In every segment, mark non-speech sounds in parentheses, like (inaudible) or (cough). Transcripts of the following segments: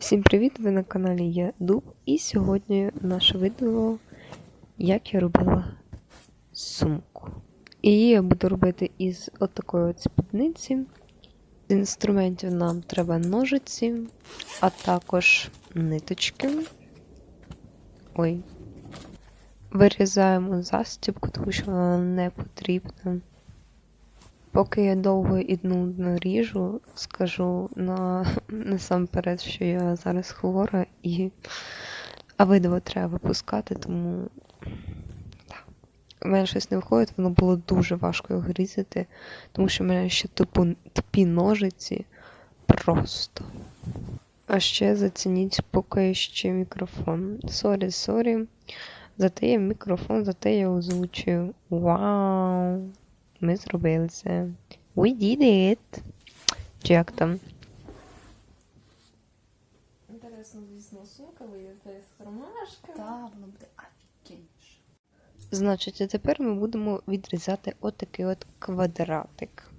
Всім привіт! Ви на каналі Я Дуб, і сьогодні наше відео, як я робила сумку. І її я буду робити із отакої от спідниці. З інструментів нам треба ножиці, а також ниточки. Ой. Вирізаємо застібку, тому що вона не потрібна. Поки я довго і нудно ріжу, скажу на (laughs) насамперед, що я зараз хвора і. А видео треба випускати, тому. Так. Мене щось не виходить, воно було дуже важко його різати, тому що в мене ще тупо тупі ножиці просто. А ще зацініть поки ще мікрофон. Сорі, сорі. Зате є мікрофон, зате я озвучую. Вау! Ми зробили це. We did it. Чи як там? Інтересно, звісно, сумка вийде з кармашками. Та, воно буде офігенніше. Значить, а тепер ми будемо відрізати отакий от квадратик.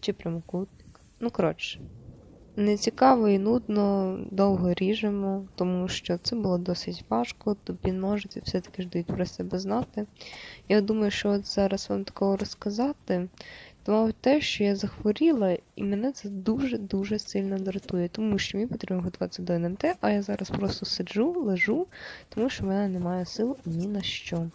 Чи прямокутник. Ну, коротше. Не цікаво і нудно, довго ріжемо, тому що це було досить важко, тобі ножиці все-таки ж дають про себе знати. Я думаю, що от зараз вам такого розказати, то мабуть те, що я захворіла, і мене це дуже-дуже сильно дратує, тому що мені потрібно готуватися до НМТ, а я зараз просто сиджу, лежу, тому що в мене немає сил ні на що.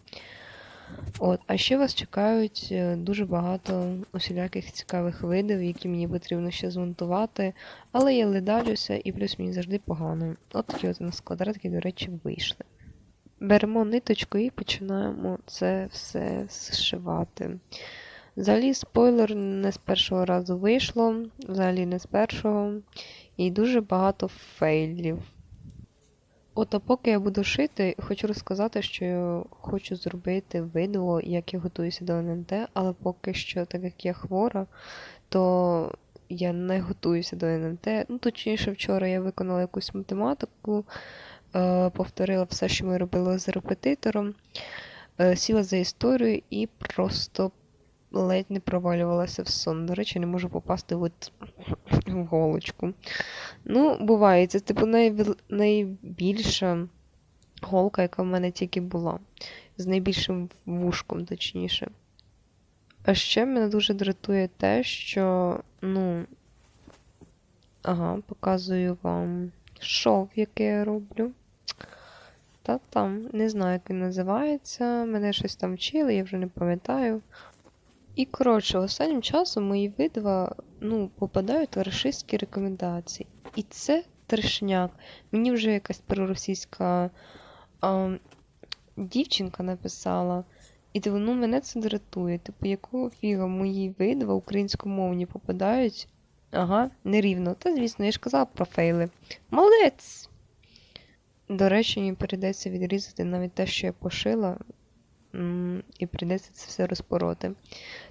От, а ще вас чекають е, дуже багато усіляких цікавих видів, які мені потрібно ще змонтувати, але я ледалюся і плюс мені завжди погано. От такі от у нас квадратики, до речі, вийшли. Беремо ниточку і починаємо це все зшивати. Взагалі, спойлер не з першого разу вийшло, взагалі не з першого, і дуже багато фейлів. От, а поки я буду шити, хочу розказати, що хочу зробити відео, як я готуюся до НМТ, але поки що, так як я хвора, то я не готуюся до НМТ. Ну, точніше, вчора я виконала якусь математику, е, повторила все, що ми робили з репетитором, е, сіла за історію і просто ледь не провалювалася в сон. До речі, не можу попасти от в голочку. Ну, буває, це типу найбільша голка, яка в мене тільки була. З найбільшим вушком, точніше. А ще мене дуже дратує те, що, ну. Ага, показую вам шов, який я роблю. Та там, не знаю, як він називається. Мене щось там вчили, я вже не пам'ятаю. І коротше, останнім часом мої відео ну, попадають в рашистські рекомендації. І це трешняк. Мені вже якась проросійська а, дівчинка написала. І типу, ну, мене це дратує. Типу, якого фіга мої відео українськомовні попадають? Ага, нерівно. Та, звісно, я ж казала про фейли. Молодець! До речі, мені прийдеться відрізати навіть те, що я пошила, і прийдеться це все розпороти.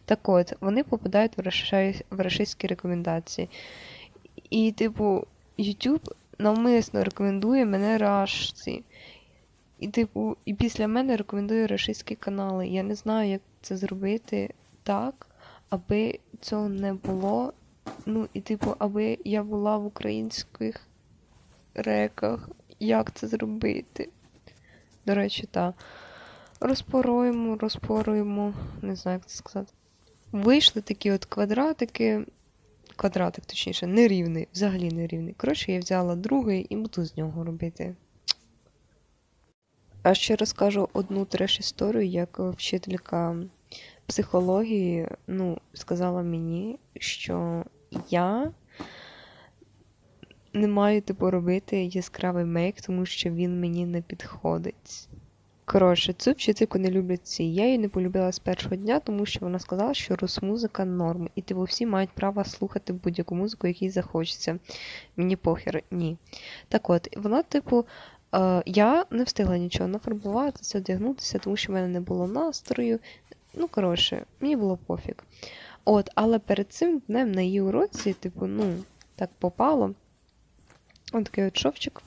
Так от, вони попадають в, раши... в рашистські рекомендації. І, типу, YouTube навмисно рекомендує мене рашці. І, типу, і після мене рекомендує рашистські канали. Я не знаю, як це зробити так, аби цього не було. Ну, і, типу, аби я була в українських реках. Як це зробити? До речі, так. Розпоруємо, розпоруємо, не знаю, як це сказати. Вийшли такі от квадратики. Квадратик, точніше, нерівний, взагалі нерівний. Коротше, я взяла другий і буду з нього робити. А ще розкажу одну треш-історію, як вчителька психології ну, сказала мені, що я не маю типу робити яскравий мейк, тому що він мені не підходить. Коротше, цю вчительку не люблять всі. Я її не полюбила з першого дня, тому що вона сказала, що рус-музика норм. І типу всі мають право слухати будь-яку музику, якій захочеться. Мені похер, ні. Так от, вона, типу, е, я не встигла нічого нафарбуватися, одягнутися, тому що в мене не було настрою. Ну, коротше, мені було пофіг. От, але перед цим днем на її уроці, типу, ну, так попало. Ось такий от шовчик.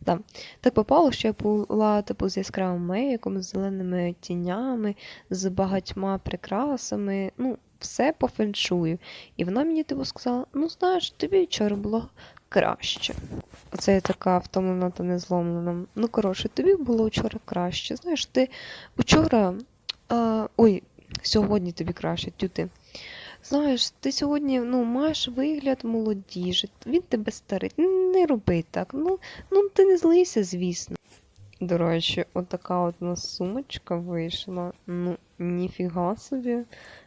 Да. Так попало, що я була типу, з яскравим мейком, з зеленими тінями, з багатьма прикрасами. Ну, все по феншую. І вона мені типу сказала: ну знаєш, тобі вчора було краще. Оце я така втомлена та незломлена. Ну, коротше, тобі було вчора краще. Знаєш, ти вчора. А, ой, сьогодні тобі краще, тюти. Знаєш, ти сьогодні ну, маєш вигляд молодіжі, він тебе старить. Не роби так. Ну, ну ти не злийся, звісно. До речі, отака от у нас сумочка вийшла. Ну, ніфіга собі.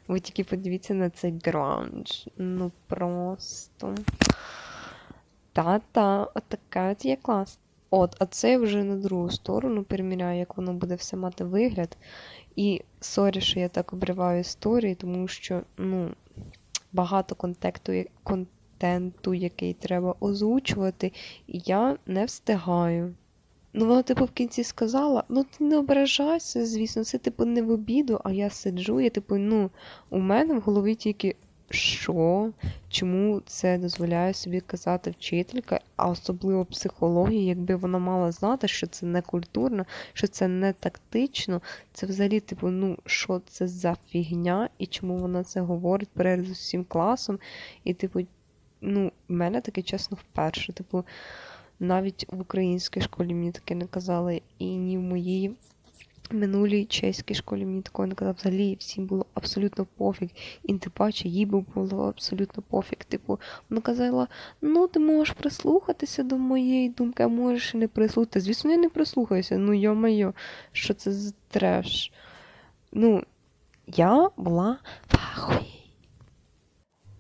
Ви тільки подивіться на цей гранж. Ну просто. Та-та, отака от є клас. От, а це вже на другу сторону переміряю, як воно буде все мати вигляд. І сорі, що я так обриваю історії, тому що ну, багато контекту, контенту, який треба озвучувати, і я не встигаю. Ну, вона, типу, в кінці сказала: ну ти не ображайся, звісно, це типу не в обіду, а я сиджу, я типу, ну, у мене в голові тільки що? Чому це дозволяє собі казати вчителька, а особливо психологія, якби вона мала знати, що це не культурно, що це не тактично, це взагалі, типу, ну, що це за фігня, і чому вона це говорить перед усім класом. І, типу, ну, в мене таке чесно вперше. Типу, навіть в українській школі мені таке не казали, і ні в моїй минулій чеській школі мені такого не казали. Взагалі всім було абсолютно пофіг. І тим паче їй би було абсолютно пофіг. Типу, вона казала: ну, ти можеш прислухатися до моєї думки, а можеш і не прислухатися. Звісно, я не прислухаюся. Ну, йо-моє, що це за треш. Ну, я була в ахуї.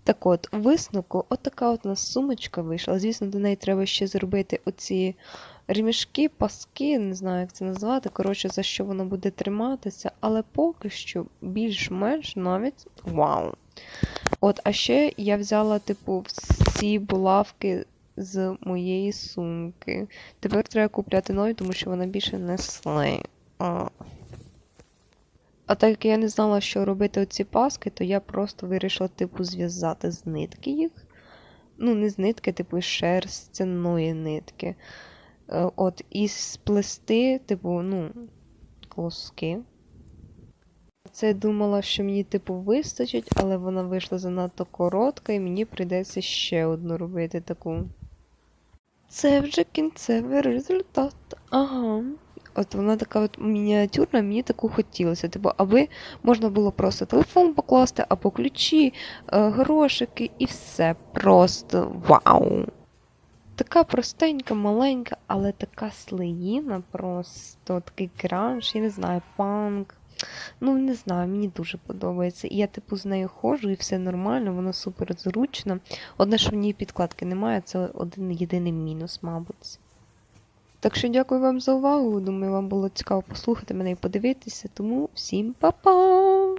Так от, висновку, от така от у нас сумочка вийшла. Звісно, до неї треба ще зробити оці ремішки, паски, не знаю, як це назвати. Коротше, за що воно буде триматися, але поки що більш-менш навіть вау. От, а ще я взяла, типу, всі булавки з моєї сумки. Тепер треба купляти нові, тому що вона більше не слей. А. А так як я не знала, що робити оці паски, то я просто вирішила, типу, зв'язати з нитки їх. Ну, не з нитки, типу, шерстяної нитки. Е, От, і сплести, типу, ну, колоски. Це я думала, що мені, типу, вистачить, але вона вийшла занадто коротка, і мені прийдеться ще одну робити таку. Це вже кінцевий результат. Ага. От вона така от мініатюрна, мені таку хотілося. Типу, аби можна було просто телефон покласти, або ключі, е, грошики і все. Просто вау! Така простенька, маленька, але така слеїна, просто такий гранж, я не знаю, панк. Ну, не знаю, мені дуже подобається. І я, типу, з нею ходжу, і все нормально, вона супер зручна. Одне, що в ній підкладки немає, це один єдиний мінус, мабуть. Так що дякую вам за увагу. Думаю, вам було цікаво послухати мене і подивитися. Тому всім па-па!